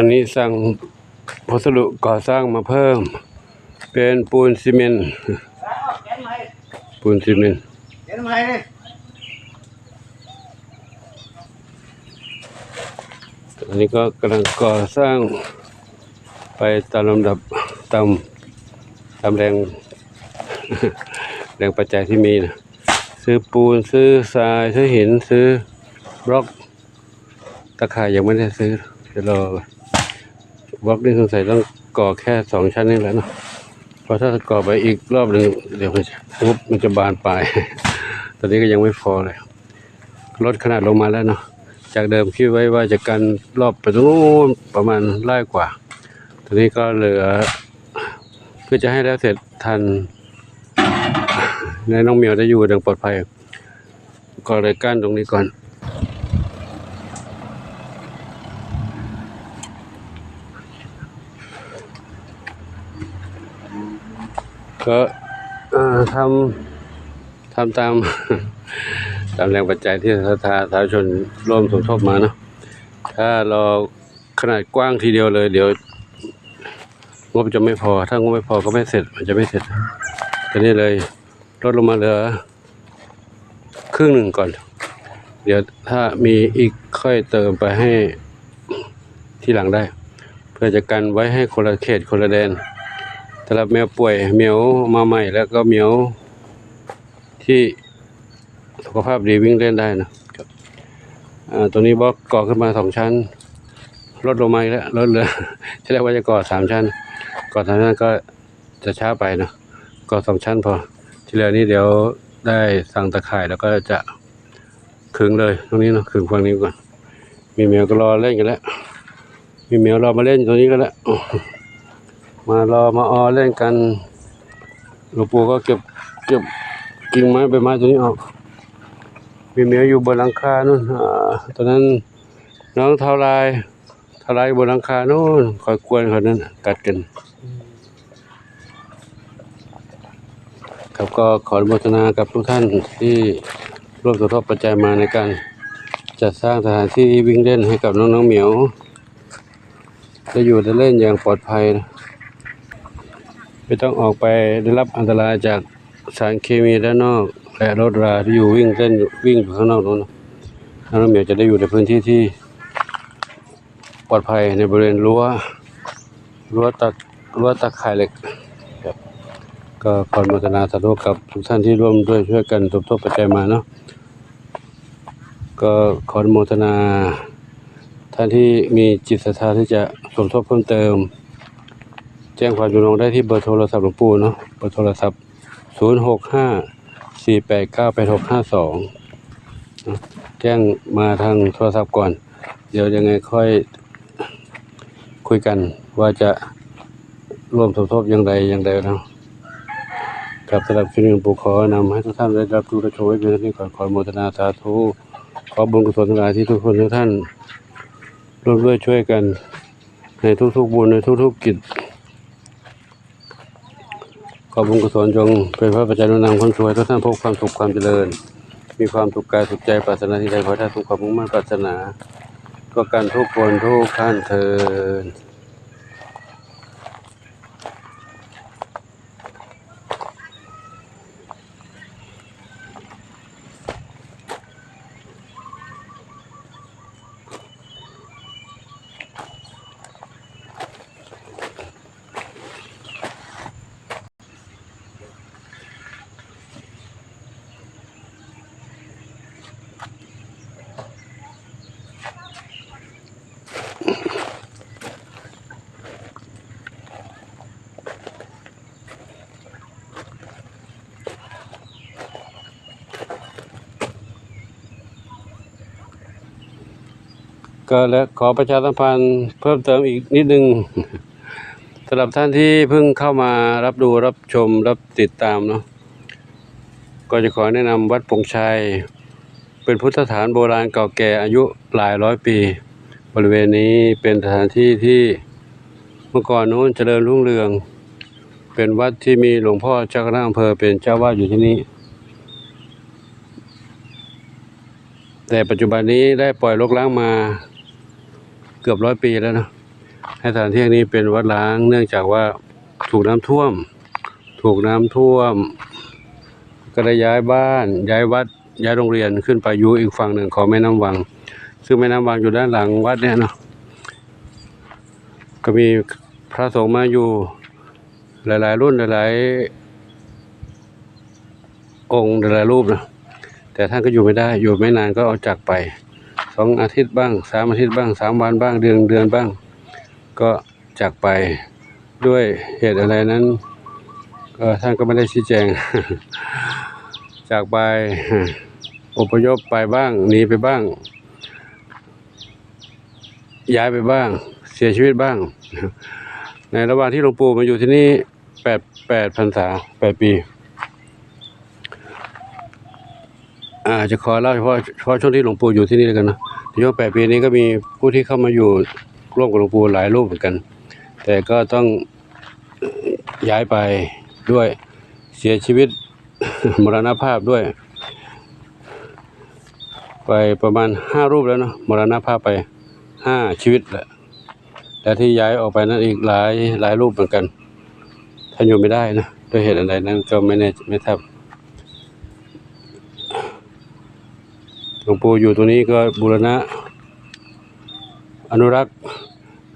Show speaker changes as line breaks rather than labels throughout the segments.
อันนี้สั่งวัสดุก่อสร้างมาเพิ่ม เป็นปูนซีเมนต์
แกนไหม
ปูนซีเมนต์
แกนไหมเลย
อันนี้ก็กำลังก่อสร้างไปตามลำดับตามตามแรงแรงปัจจัยที่มีนะซื้อปูนซื้อทรายซื้อหินซื้อบล็อกตะข่ายยังไม่ได้ซื้อเดี๋ยวรอ บล็อกนี่สงสัยต้องก่อแค่สองชั้นนี่แหละเนาะเพราะถ้าก่อไปอีกรอบหนึ่งเดี๋ยวมันจะปุ๊บมันจะบานปลาย ตอนนี้ก็ยังไม่พอเลยลดขนาดลงมาแล้วเนาะจากเดิมคิดไว้ว่าจะกันรอบไปตรงนู้นประมาณไร่กว่า ตอนนี้ก็เหลือ เพื่อจะให้แล้วเสร็จทันในน้องเมียวจะอยู่อย่างปลอดภัยก็เลยกั้นตรงนี้ก่อน ก็ทำทำตามตามแรงปัจจัยที่สาธาสาธารณชนร่วมสมทบมาเนาะถ้าเราขนาดกว้างทีเดียวเลย เดี๋ยวงบจะไม่พอ ถ้างบไม่พอก็ไม่เสร็จมันจะไม่เสร็จทีนี้เลยลดลงมาเหลือ ครึ่งหนึ่งก่อน เดี๋ยวถ้ามีอีกค่อยเติมไปให้ที่หลังได้ เพื่อจะกันไว้ให้คนละเขตคนละแดน สำหรับแมวป่วยเหมียวมาใหม่แล้วก็เหมียวที่สุขภาพดีวิ่งเล่นได้นะครับอ่าตัวนี้บล็อกก่อขึ้นมาสองชั้น ลดลงมาอีกแล้วลดเหลือที่แรกว่าจะก่อสามชั้น ก่อสามชั้นก็จะช้าไปเนอะก่อสองชั้นพอ ที่เหลือนี้เดี๋ยวได้สั่งตะข่ายแล้วก็จะขึงเลยตรงนี้เนาะขึงฝั่งนี้ก่อน มีแมวก็รอเล่นกันแล้ว มีแมวรอมาเล่นอยู่ตรงนี้กันแล้ว มารอมาออเล่นกันหลวงปู่ก็เก็บเก็บกิ่งไม้ใบไม้ตัวนี้ออกมีเมียอยู่บนหลังคานู่นตอนนั้นน้องเท่าไรเท่าไรบนหลังคานู่นคอยกวนเขานั้นกัดกันครับก็ขออนุโมทนากับทุกท่านที่ร่วมสมทบปัจจัยมาในการจัดสร้างสถานที่วิ่งเล่นให้กับน้องๆเหมียวจะอยู่ได้เล่นอย่างปลอดภัยนะ ไม่ต้องออกไปได้รับอันตรายจากสารเคมีด้านนอก และรถราที่อยู่วิ่งเล่นวิ่งอยู่ข้างนอกนู้นนะน้องเหมียวจะได้อยู่ในพื้นที่ที่ปลอดภัยในบริเวณรั้วรั้วตะรั้วตะข่ายเหล็กครับก็ขออนุโมทนาสาธุกับทุกท่านที่ร่วมด้วยช่วยกันสมทบปัจจัยมาเนาะก็ขออนุโมทนาท่านที่มีจิตศรัทธาที่จะสมทบเพิ่มเติม แจ้งความจำนงได้ที่เบอร์โทรศัพท์หลวงปู่เนาะเบอร์โทรศัพท์ 0 6 5 4 8 9 8 6 5 2 แจ้งมาทางโทรศัพท์ก่อน เดี๋ยวยังไงค่อยคุยกันว่าจะร่วมสมทบอย่างใดอย่างใดนะกับสำหรับคลิปนี้หลวงปู่ขอนำให้ทุกท่านได้รับรู้และชมไว้เพียงเท่านี้ก่อนขอโมทนาสาธุขอบุญกุศลทั้งหลายที่ทุกคนทุกท่านร่วมด้วยช่วยกันในทุกๆบุญในทุกๆกิจ อบุญกุศลจงเป็นพระปัจจัยนุนำคนสวยทุกท่านพบความสุขความเจริญ มีความสุขกายสุขใจปรารถนาที่ใดขอให้ท่านสุขความมุ่งมั่นปรารถนา ก็การทุกคนทุกท่านเทิน ก็และขอประชาสัมพันธ์เพิ่มเติมอีกนิดนึงสำหรับท่านที่เพิ่งเข้ามารับดูรับชมรับติดตามเนาะก็จะขอแนะนำวัดปงชัย เป็นพุทธสถานโบราณเก่าแก่อายุหลายร้อยปี บริเวณนี้เป็นสถานที่ที่เมื่อก่อนนู้นเจริญรุ่งเรือง เป็นวัดที่มีหลวงพ่อเจ้าคณะอำเภอเป็นเจ้าวาดอยู่ที่นี่แต่ปัจจุบันนี้ได้ปล่อยรกร้างมา กือบร้อยปีแล้วนะให้สถานที่นี้เป็นวัดล้าง เนื่องจากว่าถูกน้ำท่วม ถูกน้ำท่วม ก็ได้ย้ายบ้าน ย้ายวัด ย้ายโรงเรียนขึ้นไปอยู่อีกฝั่งหนึ่งของแม่น้ำวัง ซึ่งแม่น้ำวังอยู่ด้านหลังวัดเนี่ยเนาะก็มีพระสงฆ์มาอยู่หลาย ๆ รุ่นหลายๆองค์หลายๆรูปนะแต่ท่านก็อยู่ไม่ได้อยู่ไม่นานก็เอาจากไป องอาทิตย์บ้างสามอาทิตย์บ้างสามวันบ้างเดือนเดือนบ้าง ก็จากไปด้วยเหตุอะไรนั้นก็ท่านก็ไม่ได้ชี้แจง จากไปอพยพไปบ้างหนีไปบ้าง ย้ายไปบ้าง เสียชีวิตบ้าง ในระหว่างที่หลวงปู่มาอยู่ที่นี่แปดแปดพรรษาแปดปีอาจะขอเล่าเฉพาะเฉพาะช่วงที่หลวงปู่อยู่ที่นี่แล้วกันนะ ในช่วงแปดปีนี้ก็มีผู้ที่เข้ามาอยู่ร่วมกับหลวงปู่หลายรูปเหมือนกัน แต่ก็ต้องย้ายไปด้วยเสียชีวิตมรณภาพด้วย ไปประมาณห้ารูปแล้วเนาะมรณภาพไปห้าชีวิตแหละและที่ย้ายออกไปนั้นอีกหลายหลายรูปเหมือนกันท่านอยู่ไม่ได้นะด้วยเหตุอะไรนั้นก็ไม่แน่ไม่ทราบ ลวงปู่อยู่ตรงนี้ก็บูรณะ อนุรักษ์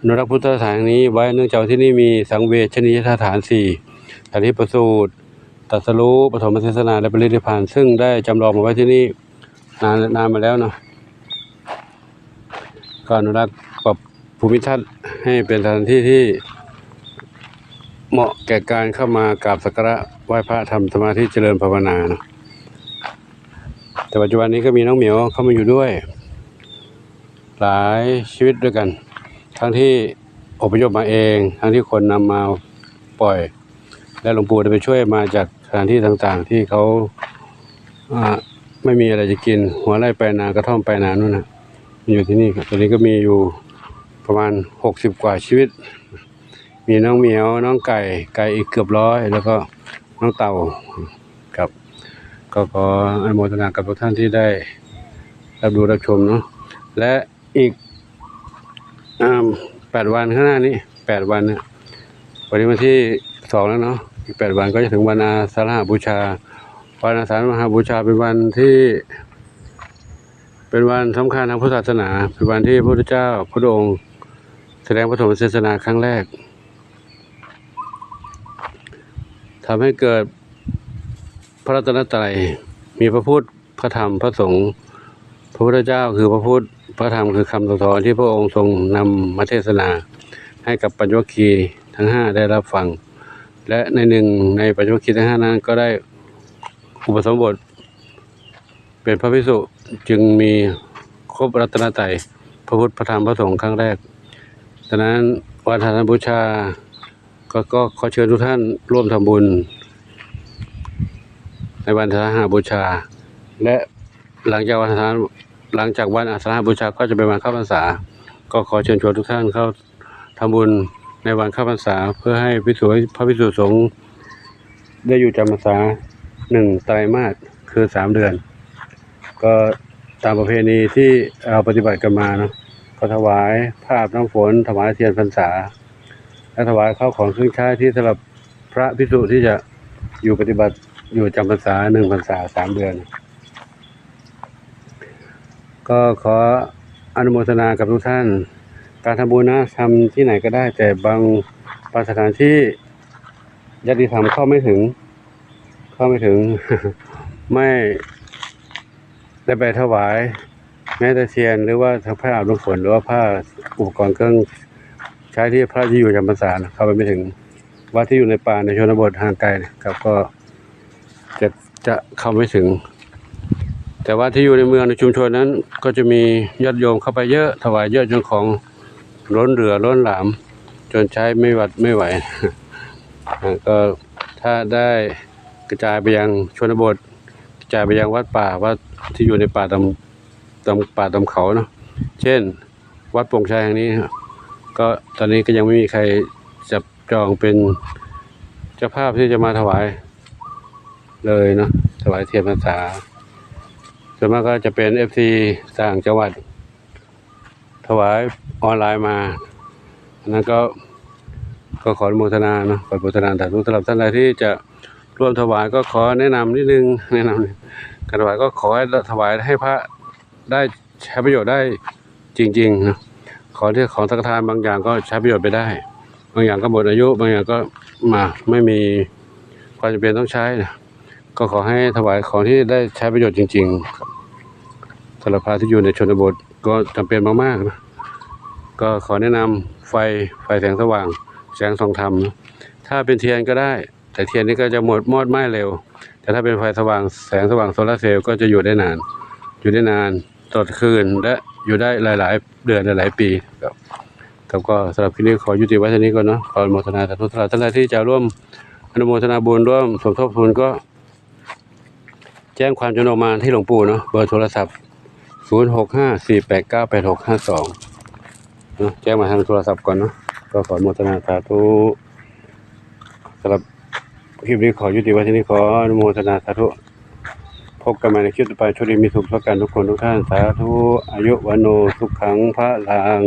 อนุรักษ์พุทธสถานนี้ไว้เนื่องจากที่นี่มีสังเวชนียสถานสี่สถานที่ประสูติตัสรู้ปฐมเทศนาและปรินิพานซึ่งได้จำลองมาไว้ที่นี่นานนานมาแล้วนะก็อนุรักษ์ปรับภูมิทัศน์ให้เป็นสถานที่ที่เหมาะแก่การเข้ามากราบสักการะไหว้พระทำสมาธิเจริญภาวนาเนาะ แต่ปัจจุบันนี้ก็มีน้องเหมียวเข้ามาอยู่ด้วย หลายชีวิตด้วยกัน ทั้งที่อพยพมาเอง ทั้งที่คนนำมาปล่อย และหลวงปู่ได้ไปช่วยมาจากสถานที่ต่างๆ ที่เขาไม่มีอะไรจะกิน หัวไร่ไปนากระท่อมไปนานู่นนะมาอยู่ที่นี่ครับตอนนี้ก็มีอยู่ประมาณหกสิบกว่าชีวิต มีน้องเหมียวน้องไก่ไก่อีกเกือบร้อย แล้วก็น้องเต่า ก็ขออนุโมทนากับทุกท่านที่ได้รับดูรับชมเนาะและอีกอ่าแปดวันข้างหน้านี้แปดวันเนี่ยวันนี้วันที่สองแล้วเนาะอีกแปดวันก็จะถึงวันอาสาฬหบูชา วันอาสาฬหาบูชาเป็นวันที่ เป็นวันสำคัญทางพุทธศาสนา เป็นวันที่พระพุทธเจ้าพระองค์ แสดงพระธรรมเทศนาครั้งแรกทำให้เกิด พระรัตนตรัยมีพระพุทธพระธรรมพระสงฆ์พระพุทธเจ้าคือพระพุทธพระธรรมคือคำสอนที่พระองค์ทรงนำมาเทศนา ให้กับปัญจวัคคีทั้งห้าได้รับฟัง และในหนึ่งในปัญจวัคคีทั้งห้านั้นก็ได้อุปสมบท เป็นพระภิกษุจึงมีครบรัตนตรัยพระพุทธพระธรรมพระสงฆ์ครั้งแรกดังนั้นวันทานบูชาก็ก็ขอเชิญทุกท่านร่วมทำบุญ ในวันอาสาฬหบูชา และหลังจากวันอาสาหลังจากวันอาสาฬหบูชาก็จะเป็นวันเข้าพรรษา ก็ขอเชิญชวนทุกท่านเข้าทำบุญในวันเข้าพรรษา เพื่อให้พิสูจพระพิสุสงฆ์ได้อยู่จำพรรษาหนึ่งไตรมาสคือสามเดือน ก็ตามประเพณีที่เราปฏิบัติกันมาเนาะก็ถวายภาพน้ำฝนถวายเทียนพรรษา และถวายข้าวของเครื่องใช้ที่สำหรับพระพิสุที่จะอยู่ปฏิบัติ อยู่จำพรรษาหนึ่งพรรษาสามเดือน ก็ขออนุโมทนากับทุกท่าน การทำบุญนะทำที่ไหนก็ได้ แต่บางบางสถานที่ญาติธรรมเข้าไม่ถึง เข้าไม่ถึง ไม่ได้ไปถวาย แม้แต่เทียน หรือว่าทั้งผ้าอาบน้ำฝนหรือว่าผ้าอุปกรณ์เครื่องใช้ที่พระที่อยู่จำพรรษาเข้าไปไม่ถึงวัดที่อยู่ในป่าในชนบทห่างไกลนะครับก็ จะจะเข้าไม่ถึง แต่ว่าที่อยู่ในเมืองในชุมชนนั้น ก็จะมีญาติโยมเข้าไปเยอะถวายเยอะจนของล้นเหลือล้นหลาม จนใช้ไม่หวัดไม่ไหว ก็ถ้าได้กระจายไปยังชนบท กระจายไปยังวัดป่าวัดที่อยู่ในป่าตำตำป่าตำเขาเนาะเช่น วัดโป่งชัยแห่งนี้ก็ตอนนี้ก็ยังไม่มีใครจับจองเป็นเจ้าภาพที่จะมาถวาย เลยเนาะถวายเทียนพรรษาส่วนมากก็จะเป็นเอฟซีต่างจังหวัด ถวายออนไลน์มาอันนั้นก็ก็ขออนุโมทนาเนาะขออนุโมทนาแต่ทุกสำหรับท่านใดที่จะร่วมถวายก็ขอแนะนำนิดนึงแนะนำการถวายก็ขอให้ถวายให้พระได้ใช้ประโยชน์ได้จริงๆนะขอที่ของสังฆทานบางอย่างก็ใช้ประโยชน์ไปได้ บางอย่างก็หมดอายุ บางอย่างก็มาไม่มีความจำเป็นต้องใช้นะ ก็ขอให้ถวายของที่ได้ใช้ประโยชน์จริงๆครับสำหรับพระที่อยู่ในชนบทก็จำเป็นมากๆนะก็ขอแนะนำไฟไฟแสงสว่าง แสงส่องธรรม ถ้าเป็นเทียนก็ได้ แต่เทียนนี่ก็จะหมดมอดไหม้เร็ว แต่ถ้าเป็นไฟสว่างแสงสว่างโซลาเซลล์ก็จะอยู่ได้นาน อยู่ได้นานตลอดคืนและอยู่ได้หลาย ๆ เดือนหลายๆปีครับครับก็สำหรับคลิปนี้ขอยุติไว้เท่านี้ก่อนเนาะขออนุโมทนาสาธุสำหรับท่านใดที่จะร่วมอนุโมทนาบุญร่วมสมทบทุนก็ จ้งความจำนงมาที่หลวงปู่เนาะเบอร์โทรศัพท์ 0 6 5 4 8 9 8 6 5 2เนอะแจ้งมาทางโทรศัพท์ก่อนเนาะก็ขออนุโมทนาสาธุสำหรับคลิปนี้ขอยุติไว้ที่นี้ขออนุโมทนาสาธุพบกันใหม่ในคลิปต่อไปชคดีมีสุขทุกกันทุกคนทุกท่านสาธุอายุวันโนสุขังพระลัง